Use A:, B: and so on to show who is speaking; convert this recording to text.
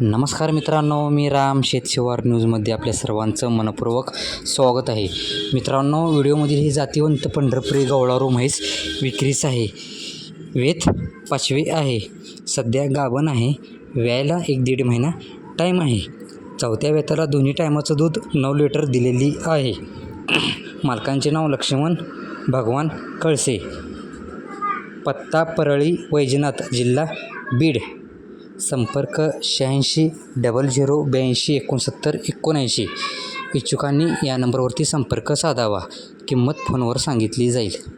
A: नमस्कार मित्रांनो मी राम शेतशिवार न्यूजमध्ये आपल्या सर्वांचं मनपूर्वक स्वागत आहे. मित्रांनो व्हिडिओमधील ही जातीवंत पंढरपुरी गवळारू म्हैस विक्रीस आहे. वेत पाचवी आहे. सध्या गाभण आहे. व्यायला एक दीड महिना टाईम आहे. चौथ्या वेताला दोन्ही टायमाचं दूध नऊ लिटर दिलेली आहे. मालकांचे नाव लक्ष्मण भगवान कळसे. पत्ता परळी वैजनाथ जिल्हा बीड. संपर्क शहाऐंशी डबल झिरो ब्याऐंशी एकोणसत्तर एकोणऐंशी. इच्छुकांनी या नंबरवरती संपर्क साधावा. किंमत फोनवर सांगितली जाईल.